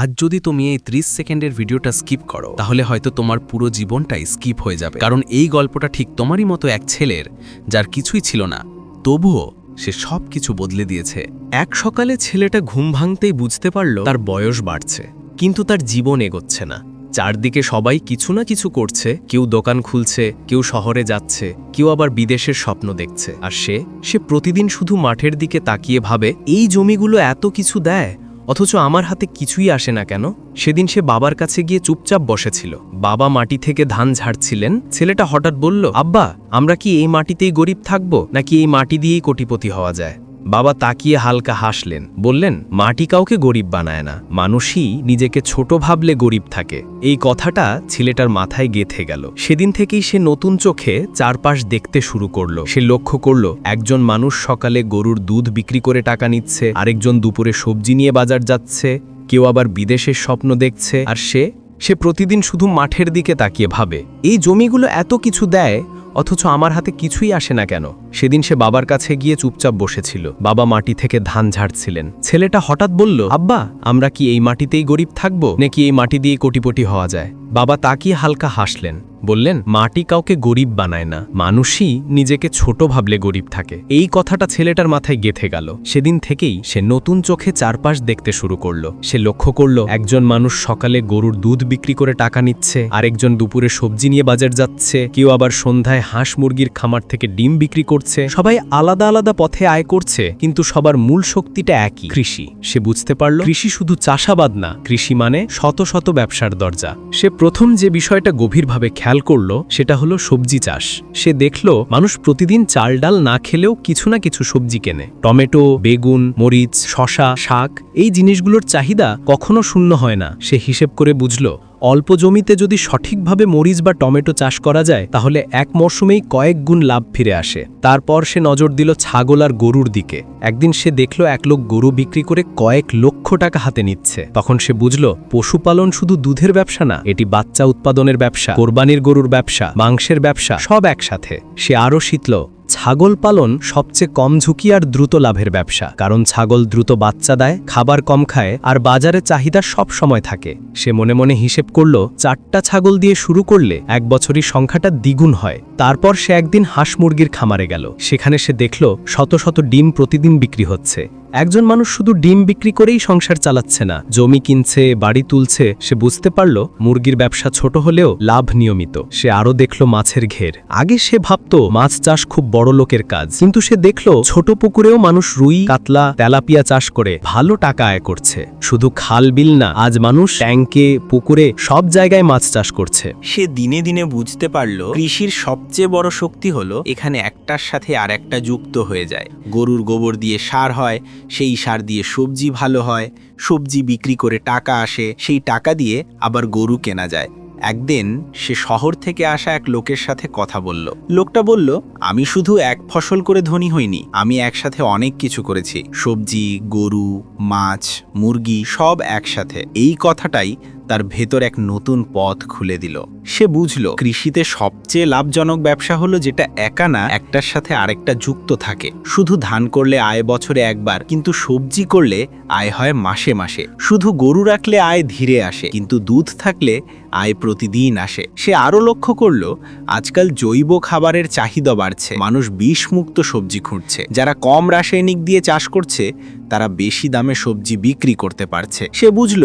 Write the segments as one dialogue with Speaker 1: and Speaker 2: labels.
Speaker 1: আজ যদি তুমি এই 30 সেকেন্ডের ভিডিওটা স্কিপ করো, তাহলে হয়তো তোমার পুরো জীবনটাই স্কিপ হয়ে যাবে। কারণ এই গল্পটা ঠিক তোমারই মতো এক ছেলের, যার কিছুই ছিল না, তবুও সে সব কিছু বদলে দিয়েছে।
Speaker 2: এক সকালে ছেলেটা ঘুম ভাঙতেই বুঝতে পারল তার বয়স বাড়ছে, কিন্তু তার জীবন এগোচ্ছে না। চারদিকে সবাই কিছু না কিছু করছে, কেউ দোকান খুলছে, কেউ শহরে যাচ্ছে, কেউ আবার বিদেশের স্বপ্ন দেখছে। আর সে সে প্রতিদিন শুধু মাঠের দিকে তাকিয়ে ভাবে, এই জমিগুলো এত কিছু দেয় অথচ আমার হাতে কিছুই আসে না কেন? সেদিন সে বাবার কাছে গিয়ে চুপচাপ বসেছিল। বাবা মাটি থেকে ধান ঝাড়ছিলেন। ছেলেটা হঠাৎ বলল, আব্বা, আমরা কি এই মাটিতেই গরিব থাকব, নাকি এই মাটি দিয়েই কোটিপতি হওয়া যায়? বাবা তাকিয়ে হালকা হাসলেন, বললেন, মাটি কাউকে গরিব বানায় না, মানুষই নিজেকে ছোট ভাবলে গরিব থাকে। এই কথাটা ছেলেটার মাথায় গেথে গেল। সেদিন থেকেই সে নতুন চোখে চারপাশ দেখতে শুরু করল। সে লক্ষ্য করল, একজন মানুষ সকালে গরুর দুধ বিক্রি করে টাকা নিচ্ছে, আরেকজন দুপুরে সবজি নিয়ে বাজার যাচ্ছে, কেউ আবার বিদেশের স্বপ্ন দেখছে, আর সে সে প্রতিদিন শুধু মাঠের দিকে তাকিয়ে ভাবে। এই জমিগুলো এত কিছু দেয় অথচ আমার হাতে কিছুই আসে না কেন? সেদিন সে বাবার কাছে গিয়ে চুপচাপ বসেছিল। বাবা মাটি থেকে ধান ঝাড়ছিলেন। ছেলেটা হঠাৎ বলল, আব্বা, আমরা কি এই মাটিতেই গরিব থাকব? নাকি এই মাটি দিয়ে কোটিপটি হওয়া যায়? বাবা তাকিয়ে হালকা হাসলেন, বললেন, মাটি কাউকে গরিব বানায় না। মানুষই নিজেকে ছোট ভাবলে গরিব থাকে। এই কথাটা ছেলেটার মাথায় গেথে গেল। সেদিন থেকেই সে নতুন চোখে চারপাশ দেখতে শুরু করল। সে লক্ষ্য করল, একজন মানুষ সকালে গরুর দুধ বিক্রি করে টাকা নিচ্ছে, আরেকজন দুপুরে সবজি নিয়ে বাজার যাচ্ছে, কেউ আবার সন্ধ্যায় হাঁস মুরগির খামার থেকে ডিম বিক্রি করছে। সবাই আলাদা আলাদা পথে আয় করছে, কিন্তু সবার মূল শক্তিটা একই, কৃষি। সে বুঝতে পারল, কৃষি শুধু চাষাবাদ না, কৃষি মানে শত শত ব্যবসার দরজা। সে প্রথম যে বিষয়টা গভীরভাবে খেয়াল করল, সেটা হলো সবজি চাষ। সে দেখল, মানুষ প্রতিদিন চাল ডাল না খেলেও কিছু না কিছু সবজি কেনে। টমেটো, বেগুন, মরিচ শশা শাক, এই জিনিসগুলোর চাহিদা কখনো শূন্য হয় না। সে হিসেব করে বুঝল অল্প জমিতে যদি সঠিকভাবে মরিচ বা টমেটো চাষ করা যায়, তাহলে এক মরশুমেই কয়েক গুণ লাভ ফিরে আসে। তারপর সে নজর দিল ছাগল আর গরুর দিকে। একদিন সে দেখল এক লোক গরু বিক্রি করে কয়েক লক্ষ টাকা হাতে নিচ্ছে। তখন সে বুঝল, পশুপালন শুধু দুধের ব্যবসা না, এটি বাচ্চা উৎপাদনের ব্যবসা, কোরবানির গরুর ব্যবসা, মাংসের ব্যবসা, সব একসাথে। সে আরও শিখল ছাগল পালন সবচেয়ে কম ঝুঁকি আর দ্রুত লাভের ব্যবসা। কারণ ছাগল দ্রুত বাচ্চা দেয়, খাবার কম খায় আর বাজারে চাহিদা সব সময় থাকে। সে মনে মনে হিসেব করল, চারটা ছাগল দিয়ে শুরু করলে এক বছরই সংখ্যাটা দ্বিগুণ হয়। তারপর সে একদিন হাঁস মুরগির খামারে গেল। সেখানে সে দেখল, শত শত ডিম প্রতিদিন বিক্রি হচ্ছে। একজন মানুষ শুধু ডিম বিক্রি করেই সংসার চালাচ্ছে না। জমি কিনছে, বাড়ি তুলছে, সে বুঝতে পারল মুরগির ব্যবসা ছোট হলেও লাভ নিয়মিত। সে আরও দেখল মাছের ঘের। আগে সে ভাবত মাছ চাষ খুব বড় লোকের কাজ। কিন্তু সে দেখল ছোট পুকুরেও মানুষ রুই, কাতলা, তেলাপিয়া চাষ করে ভালো টাকা আয় করছে। শুধু খাল বিল না, আজ মানুষ ট্যাঙ্কে পুকুরে সব জায়গায় মাছ চাষ করছে।
Speaker 3: সে দিনে দিনে বুঝতে পারল কৃষির সবচেয়ে বড় শক্তি হলো এখানে একটার সাথে আর একটা যুক্ত হয়ে যায়। গরুর গোবর দিয়ে সার হয় সেই সার দিয়ে সবজি ভালো হয়। সবজি বিক্রি করে টাকা আসে, সেই টাকা দিয়ে আবার গরু কেনা যায়। একদিন সে শহর থেকে আসা এক লোকের সাথে কথা বলল। লোকটা বলল আমি শুধু এক ফসল করে ধনী হইনি, আমি একসাথে অনেক কিছু করেছি। সবজি, গরু, মাছ, মুরগি সব একসাথে। এই কথাটাই তার ভেতর এক নতুন পথ খুলে দিল। সে বুঝল, কৃষিতে সবচেয়ে লাভজনক ব্যবসা হলো যেটা একা না, একটার সাথে আরেকটা যুক্ত থাকে। শুধু ধান করলে আয় বছরে একবার, কিন্তু সবজি করলে আয় হয় মাসে মাসে। শুধু গরু রাখলে আয় ধীরে আসে, কিন্তু দুধ থাকলে আয় প্রতিদিন আসে। সে আরও লক্ষ্য করল, আজকাল জৈব খাবারের চাহিদা বাড়ছে। মানুষ বিষমুক্ত সবজি খুঁজছে যারা কম রাসায়নিক দিয়ে চাষ করছে, তারা বেশি দামে সবজি বিক্রি করতে পারছে। সে বুঝল,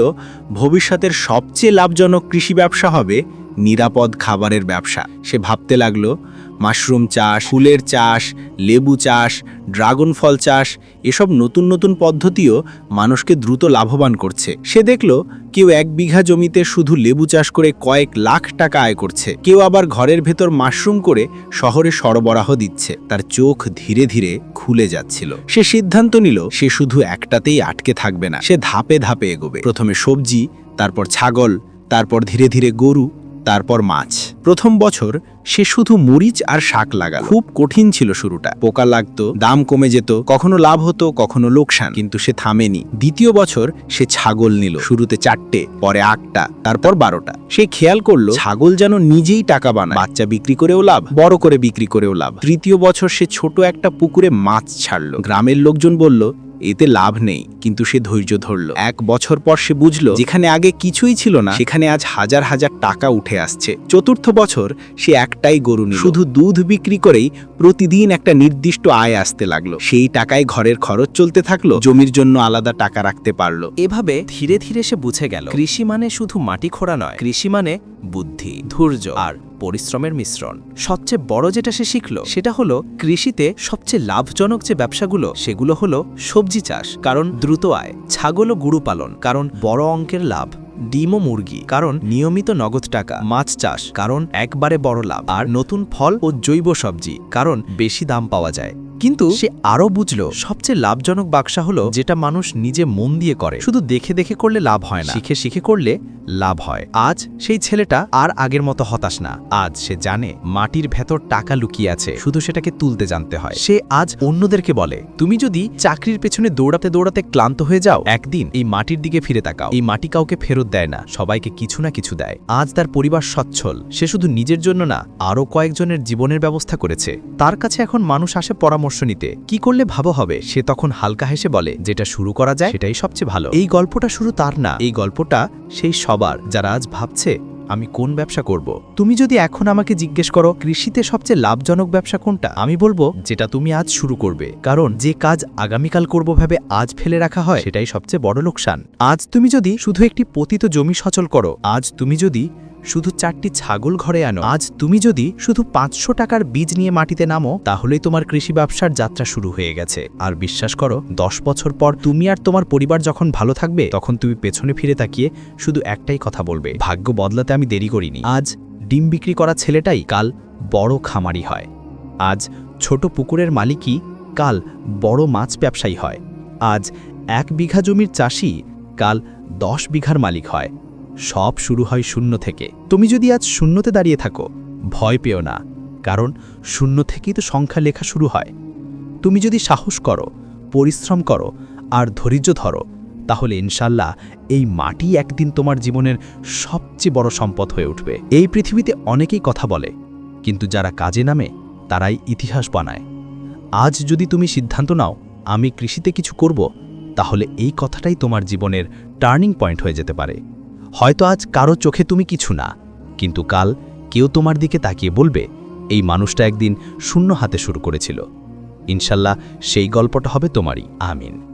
Speaker 3: ভবিষ্যতের সবচেয়ে লাভজনক কৃষি ব্যবসা হবে নিরাপদ খাবারের ব্যবসা। সে ভাবতে লাগল মাশরুম চাষ, ফুলের চাষ, লেবু চাষ, ড্রাগন ফল চাষ, এসব নতুন নতুন পদ্ধতিও মানুষকে দ্রুত লাভবান করছে। সে দেখল, কেউ এক বিঘা জমিতে শুধু লেবু চাষ করে কয়েক লাখ টাকা আয় করছে। কেউ আবার ঘরের ভেতর মাশরুম করে শহরে সরবরাহ দিচ্ছে। তার চোখ ধীরে ধীরে খুলে যাচ্ছিল। সে সিদ্ধান্ত নিল, সে শুধু একটাতেই আটকে থাকবে না। সে ধাপে ধাপে এগোবে। প্রথমে সবজি, তারপর ছাগল, তারপর ধীরে ধীরে গরু তারপর মাছ। প্রথম বছর সে শুধু মরিচ আর শাক লাগাল। খুব কঠিন ছিল শুরুটা। পোকা লাগতো, দাম কমে যেত, কখনো লাভ হতো, কখনো লোকসান, কিন্তু সে থামেনি। দ্বিতীয় বছর সে ছাগল নিল। শুরুতে চারটে, পরে আটটা, তারপর বারোটা। সে খেয়াল করল, ছাগল যেন নিজেই টাকা বানায়। বাচ্চা বিক্রি করেও লাভ, বড় করে বিক্রি করেও লাভ। তৃতীয় বছর সে ছোট একটা পুকুরে মাছ ছাড়লো। গ্রামের লোকজন বলল এতে লাভ নেই। কিন্তু সে ধৈর্য ধরল। এক বছর পর সে বুঝল, যেখানে আগে কিছুই ছিল না, সেখানে আজ হাজার হাজার টাকা উঠে আসছে। চতুর্থ বছর সে একটাই গরু শুধু দুধ বিক্রি করেই প্রতিদিন একটা নির্দিষ্ট আয় আসতে লাগল। সেই টাকায় ঘরের খরচ চলতে থাকল, জমির জন্য আলাদা টাকা রাখতে পারল।
Speaker 1: এভাবে ধীরে ধীরে সে বুঝে গেল, কৃষি মানে শুধু মাটি খোঁড়া নয়, কৃষি মানে বুদ্ধি, ধৈর্য আর পরিশ্রমের মিশ্রণ। সবচেয়ে বড় যেটা সে শিখল, সেটা হলো কৃষিতে সবচেয়ে লাভজনক যে ব্যবসাগুলো, সেগুলো হলো সবজি চাষ, কারণ দ্রুত আয়, ছাগল ও গুরু পালন, কারণ বড় অঙ্কের লাভ, ডিম ও মুরগি, কারণ নিয়মিত নগদ টাকা, মাছ চাষ, কারণ একবারে বড় লাভ, আর নতুন ফল ও জৈব সবজি, কারণ বেশি দাম পাওয়া যায়। কিন্তু সে আরও বুঝল, সবচেয়ে লাভজনক বাক্সা হলো যেটা মানুষ নিজে মন দিয়ে করে, শুধু দেখে দেখে করলে লাভ হয় না। শিখে শিখে করলে লাভ হয়। আজ সেই ছেলেটা আর আগের মতো হতাশ না। আজ সে জানে মাটির ভেতর টাকা লুকিয়ে আছে, শুধু সেটাকে তুলতে জানতে হয়। সে আজ অন্যদেরকে বলে, তুমি যদি চাকরির পেছনে দৌড়াতে দৌড়াতে ক্লান্ত হয়ে যাও, একদিন এই মাটির দিকে ফিরে তাকাও। এই মাটি কাউকে ফেরত দেয় না, সবাইকে কিছু না কিছু দেয়। আজ তার পরিবার সচ্ছল। সে শুধু নিজের জন্য না আরও কয়েকজনের জীবনের ব্যবস্থা করেছে। তার কাছে এখন মানুষ আসে পরামর্শ নিতে। কি করলে ভালো হবে? সে তখন হালকা হেসে বলে, যেটা শুরু করা যায়, সেটাই সবচেয়ে ভালো। এই গল্পটা শুরু তার না। এই গল্পটা সেই সবার যারা আজ ভাবছে, আমি কোন ব্যবসা করব? তুমি যদি এখন আমাকে জিজ্ঞেস করো, কৃষিতে সবচেয়ে লাভজনক ব্যবসা কোনটা? আমি বলব, যেটা তুমি আজ শুরু করবে। কারণ যে কাজ আগামীকাল করব ভাবে আজ ফেলে রাখা হয়, সেটাই সবচেয়ে বড় লোকসান। আজ তুমি যদি শুধু একটি পতিত জমি সচল করো, আজ তুমি যদি শুধু চারটি ছাগল ঘরে আনো। আজ তুমি যদি শুধু পাঁচশো টাকার বীজ নিয়ে মাটিতে নামো, তাহলেই তোমার কৃষি ব্যবসার যাত্রা শুরু হয়ে গেছে। আর বিশ্বাস করো, দশ বছর পর তুমি আর তোমার পরিবার যখন ভালো থাকবে, তখন তুমি পেছনে ফিরে তাকিয়ে শুধু একটাই কথা বলবে, ভাগ্য বদলাতে আমি দেরি করিনি। আজ ডিম বিক্রি করা ছেলেটাই কাল বড় খামারি হয়। আজ ছোট পুকুরের মালিকই কাল বড় মাছ ব্যবসায়ী হয়। আজ এক বিঘা জমির চাষি কাল দশ বিঘার মালিক হয়। সব শুরু হয় শূন্য থেকে। তুমি যদি আজ শূন্যতে দাঁড়িয়ে থাকো, ভয় পেও না, কারণ শূন্য থেকেই তো সংখ্যা লেখা শুরু হয়। তুমি যদি সাহস করো, পরিশ্রম করো, আর ধৈর্য ধরো, তাহলে ইনশাল্লাহ এই মাটি একদিন তোমার জীবনের সবচেয়ে বড় সম্পদ হয়ে উঠবে। এই পৃথিবীতে অনেকেই কথা বলে, কিন্তু যারা কাজে নামে, তারাই ইতিহাস বানায়। আজ যদি তুমি সিদ্ধান্ত নাও, আমি কৃষিতে কিছু করব, তাহলে এই কথাটাই তোমার জীবনের টার্নিং পয়েন্ট হয়ে যেতে পারে। হয়তো আজ কারও চোখে তুমি কিছু না, কিন্তু কাল কেউ তোমার দিকে তাকিয়ে বলবে, এই মানুষটা একদিন শূন্য হাতে শুরু করেছিল। ইনশাল্লাহ সেই গল্পটা হবে তোমারই, আমিন।